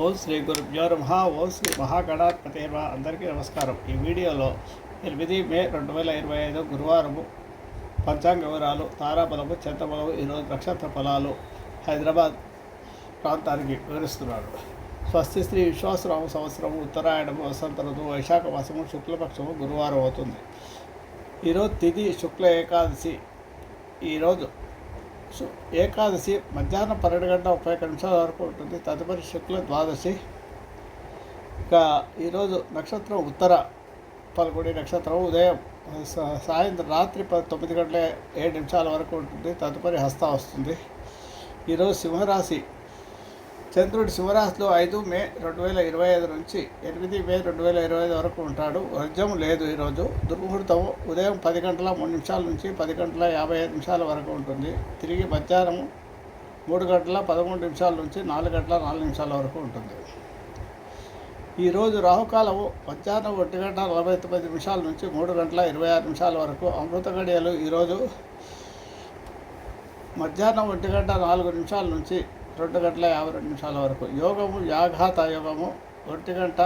ఓం శ్రీ గురుభ్యో నమ. ఓం శ్రీ మహాగణాధిపతి అందరికీ నమస్కారం. ఈ వీడియోలో ఎనిమిది మే రెండు వేల ఇరవై ఐదు గురువారము పంచాంగ వివరాలు తారాబలము చంద్రబలము ఈరోజు నక్షత్ర ఫలాలు హైదరాబాద్ ప్రాంతానికి వివరిస్తున్నాడు స్వస్తి శ్రీ విశ్వాసరామ సంవత్సరము ఉత్తరాయణము వసంత ఋతువు వైశాఖ మాసము శుక్లపక్షము గురువారం అవుతుంది. ఈరోజు తిథి శుక్ల ఏకాదశి. ఈరోజు ఏకాదశి మధ్యాహ్నం పన్నెండు గంటల ముప్పై ఒక్క నిమిషాల వరకు ఉంటుంది. తదుపరి శుక్ల ద్వాదశి. ఇక ఈరోజు నక్షత్రం ఉత్తర పలుకుడి నక్షత్రం ఉదయం సాయంత్రం రాత్రి తొమ్మిది గంటల ఏడు నిమిషాల వరకు ఉంటుంది. తదుపరి హస్త వస్తుంది. ఈరోజు సింహరాశి చంద్రుడు శివరాశిలో ఐదు మే రెండు వేల ఇరవై ఐదు నుంచి ఎనిమిది మే రెండు వేల ఇరవై ఐదు వరకు ఉంటాడు. వర్జం లేదు ఈరోజు. దుర్ముహూర్తం ఉదయం పది గంటల మూడు నిమిషాల నుంచి పది గంటల యాభై ఐదు నిమిషాల వరకు ఉంటుంది. తిరిగి మధ్యాహ్నం మూడు గంటల పదమూడు నిమిషాల నుంచి నాలుగు గంటల నాలుగు నిమిషాల వరకు ఉంటుంది. ఈరోజు రాహుకాలము మధ్యాహ్నం ఒంటి గంట నలభై తొమ్మిది నిమిషాల నుంచి మూడు గంటల ఇరవై ఆరు నిమిషాల వరకు అమృత గడియలు ఈరోజు మధ్యాహ్నం ఒంటి గంట నాలుగు నిమిషాల నుంచి రెండు గంటల యాభై రెండు నిమిషాల వరకు. యోగము యాఘాత యోగము ఒంటి గంట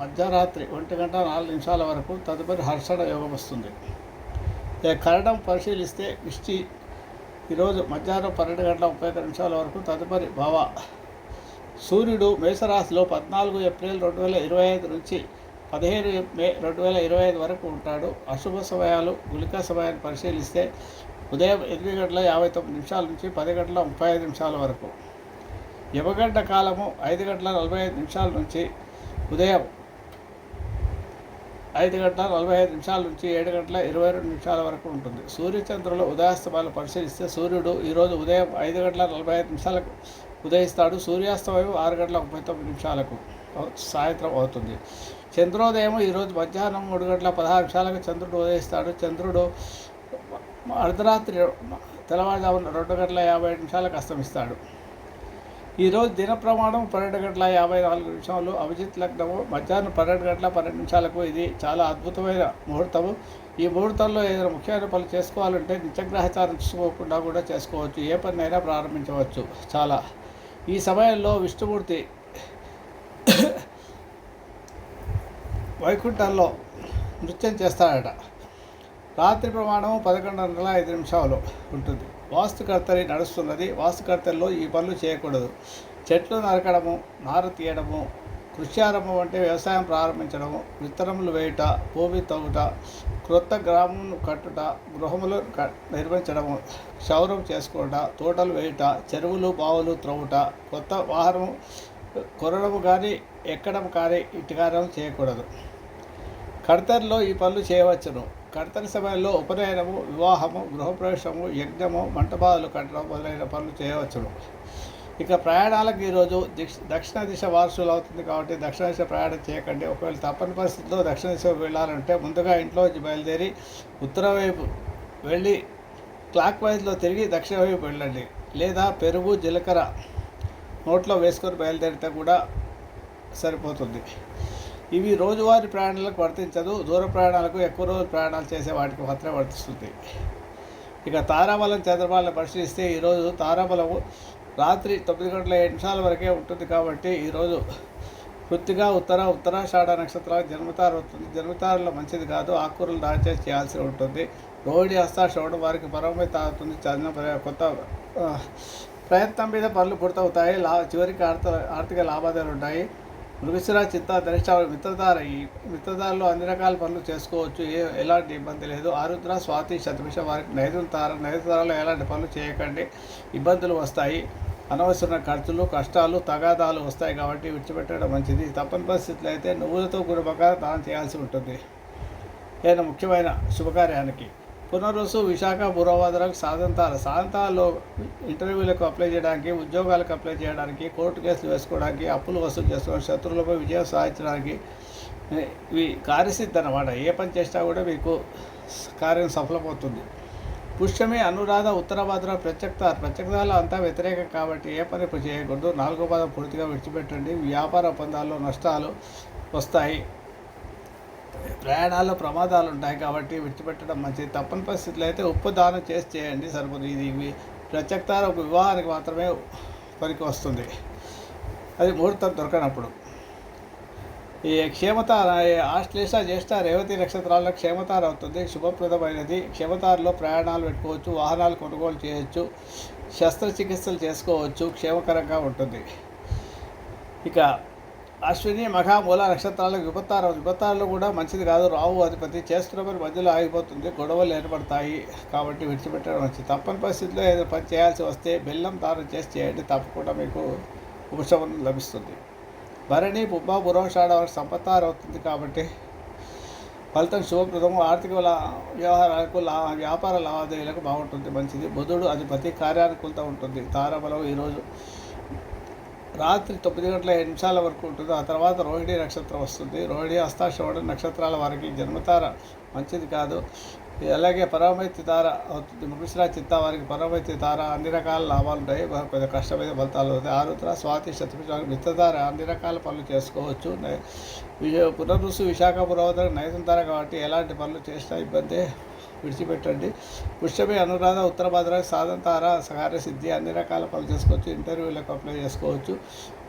మధ్యరాత్రి ఒంటి గంట నాలుగు నిమిషాల వరకు తదుపరి హర్షణ యోగం వస్తుంది. కరణం పరిశీలిస్తే ఇష్టి ఈరోజు మధ్యాహ్నం పన్నెండు గంటల ముప్పై ఒక్క నిమిషాల వరకు తదుపరి భవ. సూర్యుడు మేషరాశిలో పద్నాలుగు ఏప్రిల్ రెండు వేల ఇరవై ఐదు నుంచి పదిహేను మే రెండు వేల ఇరవై ఐదు వరకు ఉంటాడు. అశుభ సమయాలు గుళిక సమయాన్ని పరిశీలిస్తే ఉదయం ఎనిమిది గంటల యాభై తొమ్మిది నిమిషాల నుంచి పది గంటల ముప్పై ఐదు నిమిషాల వరకు. యవగడ్డ కాలము ఐదు గంటల నలభై ఐదు నిమిషాల నుంచి ఉదయం ఐదు గంటల నలభై ఐదు నిమిషాల నుంచి ఏడు గంటల ఇరవై రెండు నిమిషాల వరకు ఉంటుంది. సూర్యచంద్రుల ఉదయాస్తమాలు పరిశీలిస్తే సూర్యుడు ఈరోజు ఉదయం ఐదు గంటల నలభై ఐదు నిమిషాలకు ఉదయిస్తాడు. సూర్యాస్తమయం ఆరు గంటల ముప్పై తొమ్మిది నిమిషాలకు సాయంత్రం అవుతుంది. చంద్రోదయం ఈరోజు మధ్యాహ్నం మూడు గంటల పదహారు నిమిషాలకు చంద్రుడు ఉదయిస్తాడు. చంద్రుడు అర్ధరాత్రి తెల్లవారుజామున రెండు గంటల యాభై ఐదు నిమిషాలకు అస్తమిస్తాడు. ఈరోజు దిన ప్రమాణం పన్నెండు గంటల యాభై నాలుగు నిమిషాలు అభిజిత్ లగ్నము మధ్యాహ్నం పన్నెండు గంటల పన్నెండు నిమిషాలకు. ఇది చాలా అద్భుతమైన ముహూర్తము. ఈ ముహూర్తంలో ఏదైనా ముఖ్యమైన పనులు చేసుకోవాలంటే నిత్యగ్రహచారం చూసుకోకుండా కూడా చేసుకోవచ్చు. ఏ పనినైనా ప్రారంభించవచ్చు. చాలా. ఈ సమయంలో విష్ణుమూర్తి వైకుంఠంలో నృత్యం చేస్తాడట. రాత్రి ప్రమాణం పదకొండు వందల ఐదు నిమిషాలు ఉంటుంది. వాస్తుకర్తరి నడుస్తున్నది. వాస్తుకర్తల్లో ఈ పనులు చేయకూడదు. చెట్లు నరకడము నారు తీయడము కృష్యారంభం అంటే వ్యవసాయం ప్రారంభించడము విత్తనములు వేయుట భూమి తవ్వుట క్రొత్త గ్రామమును కట్టుట గృహములు క- నిర్మించడము క్షౌరం చేసుకోవట తోటలు వేయుట చెరువులు బావులు త్రవ్వుట కొత్త వాహనము కొనడము కానీ ఎక్కడం కానీ ఇటుకారం చేయకూడదు. కడతరిలో ఈ పనులు చేయవచ్చును. కడతరి సమయంలో ఉపనయనము వివాహము గృహప్రవేశము యజ్ఞము మంటపాదులు కట్టడం మొదలైన పనులు చేయవచ్చును. ఇక ప్రయాణాలకు ఈరోజు దిక్ష దక్షిణ దిశ వారసులు అవుతుంది కాబట్టి దక్షిణ దిశ ప్రయాణం చేయకండి. ఒకవేళ తప్పని పరిస్థితుల్లో దక్షిణ దిశ వెళ్ళాలంటే ముందుగా ఇంట్లో నుంచి బయలుదేరి ఉత్తర వైపు వెళ్ళి క్లాక్ వైజ్లో తిరిగి దక్షిణ వైపు వెళ్ళండి. లేదా పెరుగు జీలకర్ర నోట్లో వేసుకొని బయలుదేరితే కూడా సరిపోతుంది. ఇవి రోజువారీ ప్రయాణాలకు వర్తించదు. దూర ప్రయాణాలకు ఎక్కువ రోజులు ప్రయాణాలు చేసే వాటికి మాత్రమే వర్తిస్తుంది. ఇక తారాబలం చంద్రబాలను పరిశీలిస్తే ఈరోజు తారాబలం రాత్రి తొమ్మిది గంటల ఏడు నిమిషాల వరకే ఉంటుంది కాబట్టి ఈరోజు వృత్తిగా ఉత్తర ఉత్తరాషాఢ నక్షత్రాలు జన్మతార అవుతుంది జన్మతారలో మంచిది కాదు. ఆకుకూరలు దాచే చేయాల్సి ఉంటుంది. రోహిణి హస్త శ్రవణం వారికి పరమే తాగుతుంది. చంద్ర కొత్త ప్రయత్నం మీద పనులు పూర్తవుతాయి. లా చివరికి ఆర్థిక ఆర్థిక లాభాదాలు ఉంటాయి. మృగశిర చిత్త దరిష్ట మిత్రధార ఈ మిత్రధారలో అన్ని రకాల పనులు చేసుకోవచ్చు. ఏ ఎలాంటి ఇబ్బంది లేదు. ఆరుద్ర స్వాతి శతమిష వారికి నైదుల తార నైదుతారలో ఎలాంటి పనులు చేయకండి. ఇబ్బందులు వస్తాయి. అనవసర ఖర్చులు కష్టాలు తగాదాలు వస్తాయి కాబట్టి విడిచిపెట్టడం మంచిది. తప్పని పరిస్థితులు అయితే నువ్వులతో గురబక దానం చేయాల్సి ఉంటుంది. ఏదైనా ముఖ్యమైన శుభకార్యానికి పునరుసు విశాఖ పూర్వవాదలకు సాధంతాలు సాధంతాల్లో ఇంటర్వ్యూలకు అప్లై చేయడానికి ఉద్యోగాలకు అప్లై చేయడానికి కోర్టు కేసులు వేసుకోవడానికి అప్పులు వసూలు చేసుకోవడానికి శత్రువులపై విజయం సాధించడానికి ఇవి కార్యసిద్ధి అనమాట ఏ పని చేసినా కూడా మీకు కార్యం సఫలమవుతుంది. పుష్యమి అనురాధ ఉత్తర భాద్ర ప్రత్యక్త ప్రత్యక్తాలు అంతా వ్యతిరేకం కాబట్టి ఏ పని చేయకూడదు. నాలుగో పదం పూర్తిగా విడిచిపెట్టండి. వ్యాపార ఒప్పందాల్లో నష్టాలు వస్తాయి. ప్రయాణాల్లో ప్రమాదాలు ఉంటాయి కాబట్టి విడిచిపెట్టడం మంచిది. తప్పని పరిస్థితులు అయితే ఉప్పు దానం చేసి చేయండి సరిపోతుంది ఇది ప్రత్యక్తార ఒక వివాహానికి మాత్రమే పనికి వస్తుంది. అది ముహూర్తం దొరకనప్పుడు. ఈ క్షేమత ఆశ్లేష జ్యేష్ఠ రేవతి నక్షత్రాల్లో క్షేమతార అవుతుంది. శుభప్రదమైనది. క్షేమతారలో ప్రయాణాలు పెట్టుకోవచ్చు వాహనాలు కొనుగోలు చేయొచ్చు శస్త్రచికిత్సలు చేసుకోవచ్చు. క్షేమకరంగా ఉంటుంది. ఇక అశ్విని మఖ నక్షత్రాలకు విపత్తారం విపత్తారంలో కూడా మంచిది కాదు. రావు అధిపతి చేస్తున్న పని మధ్యలో ఆగిపోతుంది. గొడవలు ఏర్పడతాయి కాబట్టి విడిచిపెట్టడం మంచిది. తప్పని పరిస్థితిలో ఏదైనా పని చేయాల్సి వస్తే బెల్లం దానం చేసి చేయండి. తప్పకుండా మీకు ఉపశమనం లభిస్తుంది. భరణి పుబ్బ పురోషాడ సంపత్తారం అవుతుంది కాబట్టి ఫలితం శుభప్రదము. ఆర్థిక వ్యవహారాలకు లా వ్యాపార లావాదేవీలకు బాగుంటుంది. మంచిది. బుధుడు అధిపతి కార్యానుకూలత ఉంటుంది. తారబలం ఈరోజు రాత్రి తొమ్మిది గంటల ఐదు నిమిషాల వరకు ఉంటుంది ఆ తర్వాత రోహిణి నక్షత్రం వస్తుంది. రోహిణి హస్తాశ్రవణ నక్షత్రాల వారికి జన్మతార. మంచిది కాదు. అలాగే పరమైతి తార అవుతుంది. మృషిరా చిత్త వారికి పరమైతి తార. అన్ని రకాల లాభాలు ఉంటాయి. కొంచెం కష్టమైన ఫలితాలు అవుతాయి ఆరుద్ర స్వాతి శతభిషాలు మిత్రధార అన్ని రకాల పనులు చేసుకోవచ్చు. విజయ పునరుసు విశాఖ పురోధన నైతంతార కాబట్టి ఎలాంటి పనులు చేసినా ఇబ్బంది. విడిచిపెట్టండి. పుష్యమి అనురాధ ఉత్తర సాధనతార సహార కార్యసిద్ధి అన్ని రకాల పనులు చేసుకోవచ్చు. ఇంటర్వ్యూలకు అప్లై చేసుకోవచ్చు.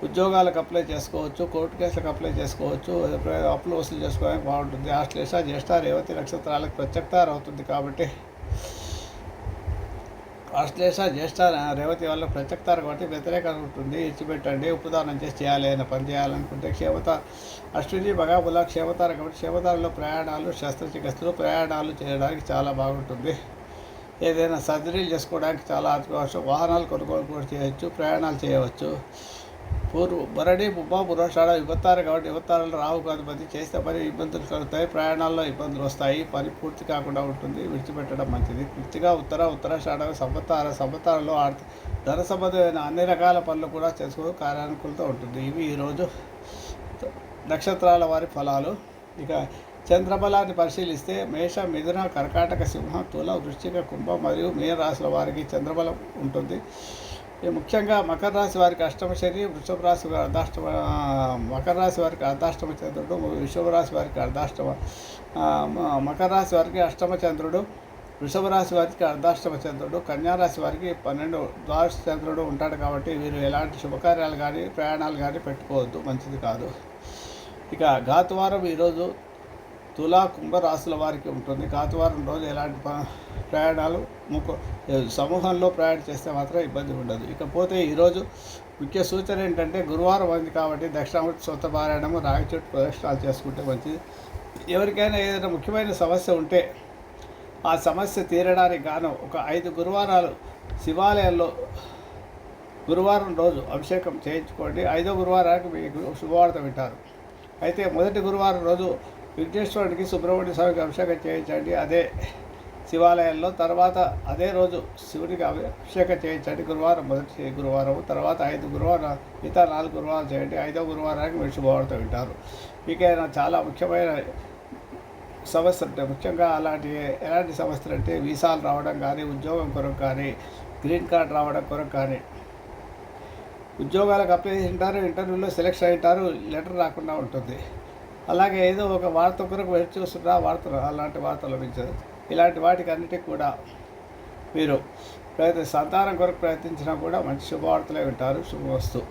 ఉద్యోగాలకు అప్లై చేసుకోవచ్చు. కోర్టు కేసులకు అప్లై చేసుకోవచ్చు. అప్పులు వసూలు చేసుకోవడానికి బాగుంటుంది. ఆశ్లేష జ్యేష్ఠ రేవతి నక్షత్రాలకు ప్రత్యక్తారు అవుతుంది కాబట్టి అశ్లేష జ్యేష్ఠ రేవతి వల్ల ప్రత్యక్తారు కాబట్టి వ్యతిరేకత ఉంటుంది. ఇచ్చిపెట్టండి. ఉపదానం చేసి చేయాలి అయినా పని చేయాలనుకుంటే క్షేమత అశ్విని బగాబుల క్షేమతార కాబట్టి క్షేమతారలో ప్రయాణాలు శస్త్రచికిత్సలు ప్రయాణాలు చేయడానికి చాలా బాగుంటుంది. ఏదైనా సర్జరీలు చేసుకోవడానికి చాలా అత్యవసరం వాహనాలు కొనుగోలు కూడా చేయవచ్చు ప్రయాణాలు చేయవచ్చు. పూర్వ భరణి పుబ్బ పురోషాడ విపత్తారు కాబట్టి విపత్తారాలు రావు కాదు. చేస్తే పని ఇబ్బందులు కలుగుతాయి. ప్రయాణాల్లో ఇబ్బందులు వస్తాయి. పని పూర్తి కాకుండా ఉంటుంది. విడిచిపెట్టడం మంచిది. పూర్తిగా ఉత్తర ఉత్తరాషాఢ సంవత్సర సంవత్సరాల్లో ఆర్థిక ధన సంబంధమైన అన్ని రకాల పనులు కూడా చేసుకో కార్యానుకూలత ఉంటుంది. ఇవి ఈరోజు నక్షత్రాల వారి ఫలాలు. ఇక చంద్రబలాన్ని పరిశీలిస్తే మేష మిథున కర్కాటక సింహ తుల వృశ్చిక కుంభ మరియు మీన రాశుల వారికి చంద్రబలం ఉంటుంది. ముఖ్యంగా మకర రాశి వారికి అష్టమ శని వృషభ రాశి వారి అర్ధాష్టమ మకర రాశి వారికి అర్ధాష్టమ చంద్రుడు వృషభ రాశి వారికి అర్ధాష్టమ మకర రాశి వారికి అష్టమ చంద్రుడు వృషభ రాశి వారికి అర్ధాష్టమ చంద్రుడు కన్యా రాశి వారికి పన్నెండు ద్వాదశ చంద్రుడు ఉంటాడు కాబట్టి వీరు ఎలాంటి శుభకార్యాలు కానీ ప్రయాణాలు కానీ పెట్టుకోవద్దు మంచిది కాదు. ఇక ఘాతువారం ఈరోజు తులా కుంభ రాశుల వారికి ఉంటుంది. ఘాతువారం రోజు ఎలాంటి ప్రయాణాలు ముఖ సమూహంలో ప్రయాణం చేస్తే మాత్రం ఇబ్బంది ఉండదు. ఇకపోతే ఈరోజు ముఖ్య సూచన ఏంటంటే గురువారం ఉంది కాబట్టి దక్షిణామూర్తి సొంత పారాయణము రాగి చెట్టు ప్రదక్షిణాలు చేసుకుంటే మంచిది. ఎవరికైనా ఏదైనా ముఖ్యమైన సమస్య ఉంటే ఆ సమస్య తీరడానికి గాను ఒక ఐదు గురువారాలు శివాలయంలో గురువారం రోజు అభిషేకం చేయించుకోండి. ఐదో గురువారానికి మీకు శుభవార్త వింటారు. అయితే మొదటి గురువారం రోజు విఘ్నేశ్వరుడికి సుబ్రహ్మణ్య స్వామికి అభిషేకం చేయించండి అదే శివాలయంలో. తర్వాత అదే రోజు శివుడికి అభిషేకం చేయించండి గురువారం మొదటి గురువారం తర్వాత ఐదు గురువారం మిగతా నాలుగు గురువారం చేయండి. ఐదో గురువారానికి మీరు శుభవార్త వింటారు. మీకైనా చాలా ముఖ్యమైన సమస్యలు ఉంటాయి ముఖ్యంగా అలాంటి ఎలాంటి సమస్యలు అంటే వీసాలు రావడం కానీ ఉద్యోగం కొరకు కానీ గ్రీన్ కార్డ్ రావడం కొరకు కానీ ఉద్యోగాలకు అప్లై చేసి ఉంటారు ఇంటర్వ్యూలో సెలెక్ట్ అయ్యింటారు లెటర్ రాకుండా ఉంటుంది. అలాగే ఏదో ఒక వార్త కొరకు వెయిట్ చూస్తున్నా వార్తలు అలాంటి వార్త లభించదు. ఇలాంటి వాటికి అన్నిటికి కూడా మీరు ప్రయత్న సంతానం కొరకు ప్రయత్నించినా కూడా మంచి శుభవార్తలే వింటారు. శుభవస్తు.